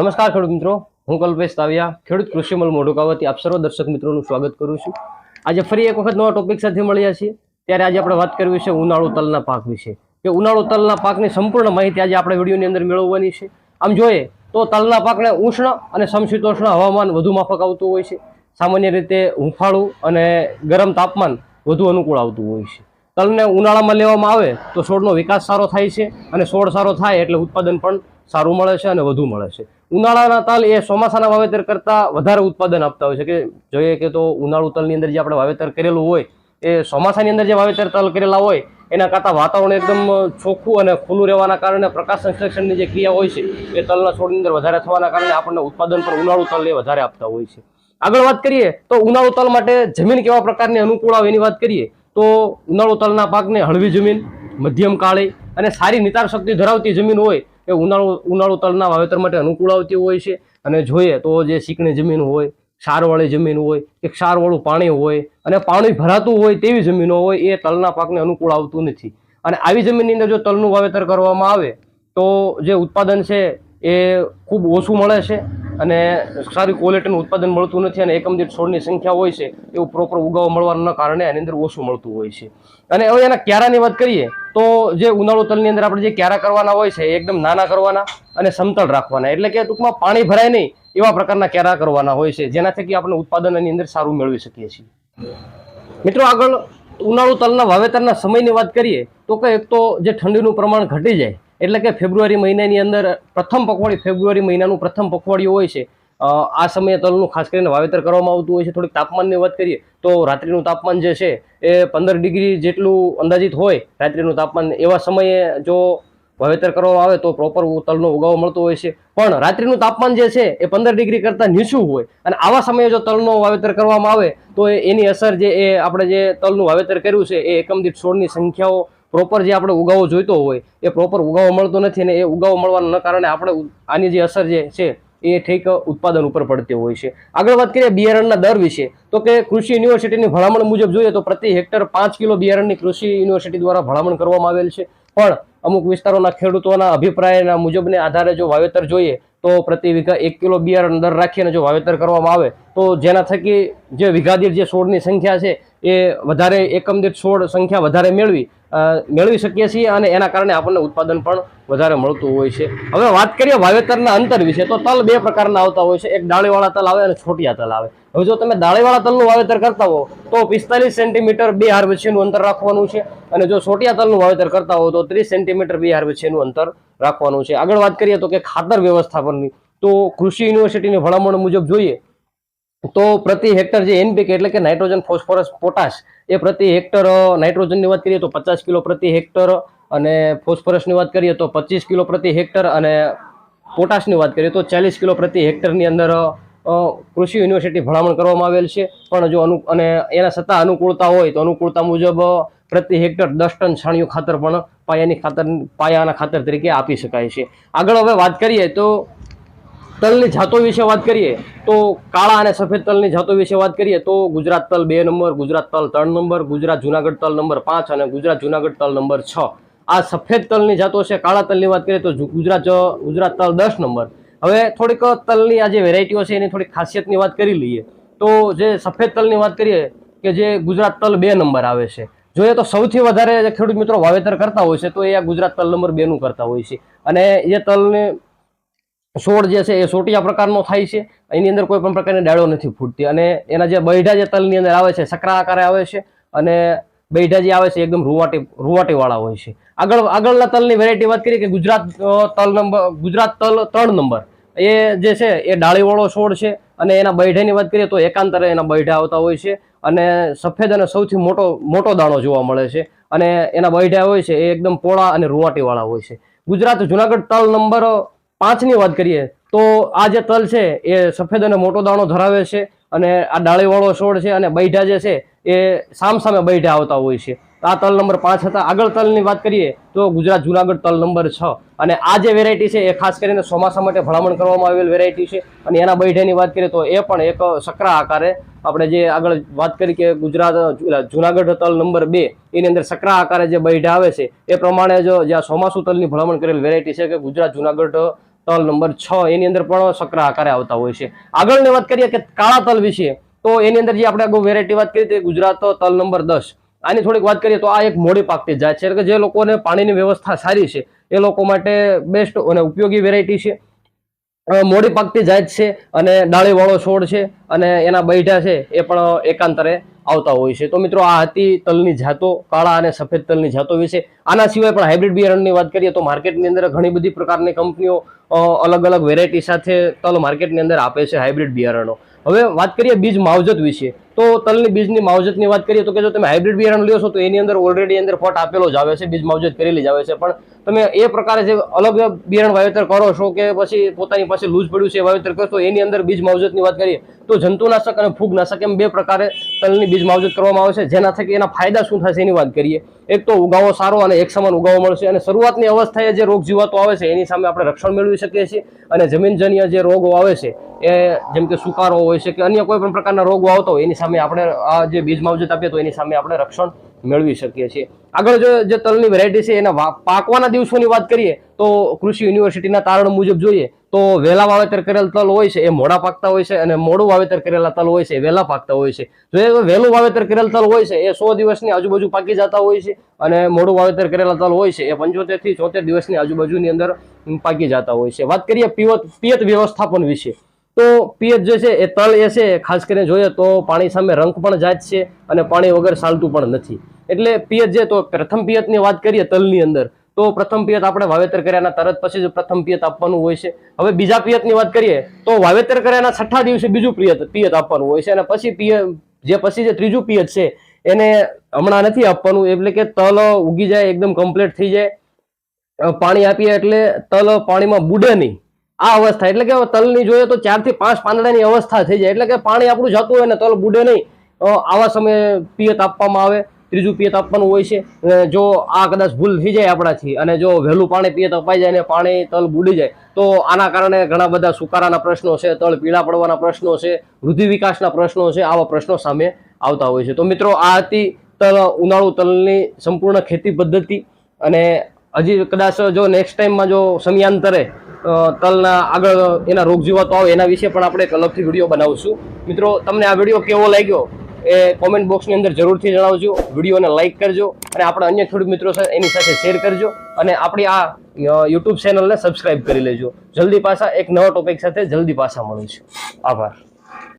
નમસ્કાર ખેડૂત મિત્રો, હું કલ્પેશ તાવિયા, ખેડૂત કૃષિમલ મોઢુકાવતી આપ સર્વ દર્શક મિત્રોનું સ્વાગત કરું છું. આજે ફરી એક વખત નવા ટોપિક સાથે મળ્યા છીએ. ત્યારે આજે આપણે વાત કરવી છે ઉનાળુ તલના પાક વિશે. કે ઉનાળુ તલના પાકની સંપૂર્ણ માહિતી આજે આપણે વિડીયોની અંદર મેળવવાની છે. આમ જોઈએ તો તલના પાકને ઉષ્ણ અને સમશીતોષ્ણ હવામાન વધુ માફક આવતું હોય છે. સામાન્ય રીતે હુંફાળું અને ગરમ તાપમાન વધુ અનુકૂળ આવતું હોય છે. તલને ઉનાળામાં લેવામાં આવે તો છોડનો વિકાસ સારો થાય છે અને છોડ સારો થાય એટલે ઉત્પાદન પણ સારું મળે છે અને વધુ મળે છે. ઉનાળાના તલ એ ચોમાસાના વાવેતર કરતાં વધારે ઉત્પાદન આપતા હોય છે. કે જોઈએ કે તો ઉનાળુ તલની અંદર જે આપણે વાવેતર કરેલું હોય, એ ચોમાસાની અંદર જે વાવેતર તલ કરેલા હોય, એના કરતાં વાતાવરણ એકદમ ચોખ્ખું અને ખુલ્લું રહેવાના કારણે પ્રકાશ સંશ્લેષણની જે ક્રિયા હોય છે, એ તલના છોડની અંદર વધારે થવાના કારણે આપણને ઉત્પાદન પર ઉનાળુ તલ એ વધારે આપતા હોય છે. આગળ વાત કરીએ, તો ઉનાળુ તલ માટે જમીન કેવા પ્રકારની અનુકૂળ આવે એની વાત કરીએ, તો ઉનાળુ તલના પાકને હળવી જમીન, મધ્યમ કાળી અને સારી નિતાર શક્તિ ધરાવતી જમીન હોય એ ઉનાળુ ઉનાળુ તલના વાવેતર માટે અનુકૂળ આવતી હોય છે. અને જોઈએ તો જે ચીકણી જમીન હોય, ક્ષારવાળી જમીન હોય, કે ક્ષારવાળું પાણી હોય, અને પાણી ભરાતું હોય તેવી જમીનો હોય, એ તલના પાકને અનુકૂળ આવતું નથી. અને આવી જમીનની અંદર જો તલનું વાવેતર કરવામાં આવે, તો જે ઉત્પાદન છે એ ખૂબ ઓછું મળે છે. અને સારી ક્વોલિટીનું ઉત્પાદન મળતું નથી અને એકમ દીઠ છોડની સંખ્યા હોય છે, એવું પ્રોપર ઉગાવ મળવાના કારણે એની અંદર ઓછું મળતું હોય છે. અને હવે એના ક્યારાની વાત કરીએ તો જે ઉનાળુ તલની અંદર આપણે જે ક્યારા કરવાના હોય છે એકદમ નાના કરવાના અને સમતળ રાખવાના. એટલે કે ટૂંકમાં પાણી ભરાય નહીં એવા પ્રકારના ક્યારા કરવાના હોય છે, જેનાથી આપણે ઉત્પાદન એની અંદર સારું મેળવી શકીએ છીએ. મિત્રો આગળ ઉનાળુ તલના વાવેતરના સમયની વાત કરીએ, તો કે એક તો જે ઠંડીનું પ્રમાણ ઘટી જાય, એટલે કે ફેબ્રુઆરી મહિનાની અંદર પ્રથમ પખવાડી ફેબ્રુઆરી મહિનાનું પ્રથમ પખવાડિયું હોય છે આ સમયે તલનું ખાસ કરીને વાવેતર કરવામાં આવતું હોય છે, થોડીક તાપમાનની વાત કરીએ, તો રાત્રિનું તાપમાન જે છે, એ પંદર ડિગ્રી જેટલું અંદાજિત હોય રાત્રિનું તાપમાન. એવા સમયે જો વાવેતર કરવામાં આવે તો પ્રોપર તલનો ઉગાવો મળતો હોય છે. પણ રાત્રિનું તાપમાન જે છે, એ પંદર ડિગ્રી કરતાં નીચું હોય. અને આવા સમયે જો તલનો વાવેતર કરવામાં આવે, તો એની અસર જે, એ આપણે જે તલનું વાવેતર કર્યું છે, એ એકમ દીઠ છોડની સંખ્યાઓ પ્રોપર જે આપણે ઉગાવો જોઈતો હોય, એ પ્રોપર ઉગાવો મળતો નથી અને એ ઉગાવો મળવાના કારણે આપણે આની જે અસર જે છે એ ઠીક ઉત્પાદન ઉપર પડતી હોય છે. આગળ વાત કરીએ બિયારણના દર વિશે, તો કે કૃષિ યુનિવર્સિટીની ભલામણ મુજબ જોઈએ તો પ્રતિ હેક્ટર પાંચ કિલો બિયારણની કૃષિ યુનિવર્સિટી દ્વારા ભલામણ કરવામાં આવેલ છે. પણ અમુક વિસ્તારોના ખેડૂતોના અભિપ્રાયના મુજબને આધારે જો વાવેતર જોઈએ, તો પ્રતિ વીઘા એક કિલો બિયારણ દર રાખીને જો વાવેતર કરવામાં આવે, તો જેના થકી જે વીઘા દીઠ જે છોડની સંખ્યા છે, એ વધારે એકમ દીઠ છોડ સંખ્યા વધારે મેળવી મેળવી શકીએ છીએ અને એના કારણે આપણને ઉત્પાદન પણ વધારે મળતું હોય છે. હવે વાત કરીએ વાવેતરના અંતર વિશે, તો તલ બે પ્રકારના આવતા હોય છે. એક ડાળીવાળા તલ આવે અને છોટિયા તલ આવે. હવે જો તમે દાળીવાળા તલનું વાવેતર કરતા હો, તો પિસ્તાલીસ સેન્ટીમીટર બે હાર વચ્ચેનું અંતર રાખવાનું છે અને જો છોટિયા તલનું વાવેતર કરતા હો, તો ત્રીસ સેન્ટીમીટર બે હાર વચ્ચેનું અંતર રાખવાનું છે. આગળ વાત કરીએ તો કે ખાતર વ્યવસ્થાપનની, તો કૃષિ યુનિવર્સિટીની ભલામણ મુજબ જોઈએ તો પ્રતિ હેક્ટર જે એનપીકે એટલે કે નાઇટ્રોજન, ફોસ્ફરસ, પોટાશ, એ પ્રતિ હેક્ટર નાઇટ્રોજનની વાત કરીએ તો પચાસ કિલો પ્રતિ હેક્ટર અને ફોસ્ફરસની વાત કરીએ તો પચીસ કિલો પ્રતિ હેક્ટર અને પોટાશની વાત કરીએ તો ચાલીસ કિલો પ્રતિ હેક્ટરની અંદર કૃષિ યુનિવર્સિટી ભલામણ કરવામાં આવેલ છે. પણ જો અનુ, અને એના છતાં અનુકૂળતા હોય તો અનુકૂળતા મુજબ પ્રતિ હેક્ટર દસ ટન છાણિયું ખાતર પણ પાયાની ખાતર, પાયાના ખાતર તરીકે આપી શકાય છે. આગળ હવે વાત કરીએ તો તલની જાતો વિશે વાત કરીએ, તો કાળા અને સફેદ તલની જાતો વિશે વાત કરીએ, તો ગુજરાત તલ બે નંબર, ગુજરાત તલ ત્રણ નંબર, ગુજરાત જુનાગઢ તલ નંબર પાંચ અને ગુજરાત જુનાગઢ તલ નંબર છ. આ સફેદ તલની જાતો છે, કાળા તલની વાત કરીએ તો ગુજરાત ગુજરાત તલ દસ નંબર. હવે થોડીક તલની આ જે વેરાયટીઓ છે, એની થોડીક ખાસિયતની વાત કરી લઈએ. તો જે સફેદ તલની વાત કરીએ, કે જે ગુજરાત તલ બે નંબર આવે છે. જોઈએ તો સૌથી વધારે ખેડૂત મિત્રો વાવેતર કરતા હોય છે, તો એ આ ગુજરાત તલ નંબર બેનું કરતા હોય છે. અને એ તલને છોડ જે છે એ સોટિયા પ્રકારનો થાય છે. એની અંદર કોઈ પણ પ્રકારની ડાળો નથી ફૂટતી. અને એના જે બૈઢા જે તલની અંદર આવે છે સકરા આકારે આવે છે અને બૈઢા જે આવે છે એકદમ રૂવાટી, રૂવાટીવાળા હોય છે. આગળ, આગળના તલની વેરાયટી વાત કરીએ કે ગુજરાત તલ નંબર, ગુજરાત તલ ત્રણ નંબર. એ જે છે એ ડાળીવાળો છોડ છે અને એના બૈઢાની વાત કરીએ તો એકાંતરે એના બૈઢા આવતા હોય છે અને સફેદ અને સૌથી મોટો મોટો દાણો જોવા મળે છે. અને એના બૈઢા હોય છે એ એકદમ પોળા અને રૂવાટીવાળા હોય છે. ગુજરાત જુનાગઢ તલ નંબર પાંચની વાત કરીએ, તો આ જે તલ છે એ સફેદ અને મોટો દાણો ધરાવે છે અને આ ડાળીવાળો છોડ છે અને બૈઠા જે છે એ સામસામે બૈઠા આવતા હોય છે. આ તલ નંબર પાંચ હતા. આગળ તલની વાત કરીએ, તો ગુજરાત જુનાગઢ તલ નંબર છ. અને આ જે વેરાયટી છે એ ખાસ કરીને ચોમાસા માટે ભલામણ કરવામાં આવેલ વેરાયટી છે. અને એના બૈઠાની વાત કરીએ, તો એ પણ એક સકરા આકારે આપણે જે આગળ વાત કરી કે ગુજરાત જુનાગઢ તલ નંબર બે, એની અંદર સકરા આકારે જે બૈઠા આવે છે, એ પ્રમાણે જો જ્યાં ચોમાસું તલની ભલામણ કરેલ વેરાયટી છે કે ગુજરાત જુનાગઢ તલ નંબર છ, એની અંદર પણ શક્ર આકારે આવતા હોય છે. આગળની વાત કરીએ કે કાળા તલ વિશે, તો એની અંદર જે આપણે અગાઉ વેરાયટી વાત કરી ગુજરાત તલ નંબર દસ. આની થોડીક વાત કરીએ, તો આ એક મોડી પાકતી જાત છે. કે જે લોકોને પાણીની વ્યવસ્થા સારી છે, એ લોકો માટે બેસ્ટ અને ઉપયોગી વેરાયટી છે. મોડી પાકતી જાત છે અને ડાળીવાળો છોડ છે અને એના બૈઠા છે, એ પણ એકાંતરે આવતા હોય છે. તો મિત્રો, આ હતી તલની જાતો, કાળા અને સફેદ તલની જાતો વિશે. આના સિવાય પણ હાઇબ્રિડ બિયારણની વાત કરીએ, તો માર્કેટની અંદર ઘણી બધી પ્રકારની કંપનીઓ અલગ અલગ વેરાયટી સાથે તલ માર્કેટની અંદર આપે છે હાઇબ્રિડ બિયારણો. હવે વાત કરીએ બીજ માવજત વિશે. તો તલની બીજની માવજતની વાત કરીએ તો કે જો તમે હાઇબ્રિડ બિયારણ લ્યો છો તો એની અંદર ઓલરેડી અંદર ફટ આપેલો જ આવે છે, બીજ માવજત કરેલી જ આવે છે. પણ તમે એ પ્રકારે જે અલગ બિયારણ વાવેતર કરો છો કે પછી પોતાની પાસે લૂઝ પડ્યું છે વાવેતર કરશો, એની અંદર બીજ માવજતની વાત કરીએ તો જંતુનાશક અને ફૂગનાશક એમ બે પ્રકારે તલની બીજ માવજત કરવામાં આવે છે. જેના થકી એના ફાયદા શું થશે એની વાત કરીએ. એક તો ઉગાવો સારો અને એક સમાન ઉગાવો મળશે. અને શરૂઆતની અવસ્થાએ જે રોગ જીવાતો આવે છે એની સામે આપણે રક્ષણ મેળવી શકીએ છીએ. અને જમીનજન્ય જે રોગો આવે છે એ જેમ કે સુકારો હોય છે કે અન્ય કોઈ પણ પ્રકારના રોગો આવતો હોય, એની સામે આપણે આ જે બીજ માવજત આપીએ તો એની સામે આપણે રક્ષણ મેળવી શકીએ છીએ. આગળ જો જે તલની વેરાયટી છે, એના પાકવાના દિવસોની વાત કરીએ, તો કૃષિ યુનિવર્સિટીના તારણ મુજબ જોઈએ, તો વહેલા વાવેતર કરેલ તલ હોય છે, એ મોડા પાકતા હોય છે અને મોડું વાવેતર કરેલા તલ હોય છે, એ વહેલા પાકતા હોય છે. જો એ વહેલું વાવેતર કરેલ તલ હોય છે, એ સો દિવસની આજુબાજુ પાકી જતા હોય છે અને મોડું વાવેતર કરેલા તલ હોય છે, એ પંચોતેરથી ચોતેર દિવસની આજુબાજુની અંદર પાકી જતા હોય છે. વાત કરીએ પિયત પિયત વ્યવસ્થાપન વિશે. તો પિયત જે છે એ તલ એ છે, ખાસ કરીને જોઈએ તો પાણી સામે રંગ પણ જાત છે અને પાણી વગર ચાલતું પણ નથી. એટલે પિયત જે તો પ્રથમ પિયતની વાત કરીએ તલની અંદર, તો પ્રથમ પિયત આપણે વાવેતર કર્યાના તરત પછી જ પ્રથમ પિયત આપવાનું હોય છે. હવે બીજા પિયતની વાત કરીએ, તો વાવેતર કર્યાના છઠ્ઠા દિવસે બીજું પિયત પિયત આપવાનું હોય છે અને પછી પિયત જે પછી જે ત્રીજું પિયત છે, એને હમણાં નથી આપવાનું. એટલે કે તલ ઉગી જાય, એકદમ કમ્પ્લીટ થઈ જાય. પાણી આપીએ એટલે તલ પાણીમાં બુડે નહીં. આ અવસ્થા. એટલે કે તલની જોઈએ તો ચારથી પાંચ પાંદડાની અવસ્થા થઈ જાય. એટલે કે પાણી આપણું જતું હોય ને તલ બુડે નહીં. આવા સમયે પિયત આપવામાં આવે. ત્રીજું પિયત આપવાનું હોય છે. જો આ કદાચ ભૂલ થઈ જાય આપણાથી અને જો વહેલું પાણી પિયત અપાઈ જાય ને પાણી તલ બુડી જાય, તો આના કારણે ઘણા બધા સુકારાના પ્રશ્નો છે, તલ પીળા પડવાના પ્રશ્નો છે, વૃદ્ધિ વિકાસના પ્રશ્નો છે, આવા પ્રશ્નો સામે આવતા હોય છે. તો મિત્રો, આ હતી તલ, ઉનાળુ તલની સંપૂર્ણ ખેતી પદ્ધતિ. અને હજી કદાચ જો નેક્સ્ટ ટાઈમમાં જો સમયાંતરે તલના આગળ એના રોગ જીવાતો આવે એના વિશે પણ આપણે એક અલગથી વીડિયો બનાવશું. મિત્રો, તમને આ વીડિયો કેવો લાગ્યો એ કોમેન્ટ બોક્સની અંદર જરૂરથી જણાવજો. વિડીયોને લાઇક કરજો અને આપણા અન્ય ખેડૂત મિત્રો છે એની સાથે શેર કરજો અને આપણી આ યુટ્યુબ ચેનલને સબસ્ક્રાઈબ કરી લેજો. જલ્દી પાછા એક નવા ટોપિક સાથે જલ્દી પાછા મળીશું. આભાર.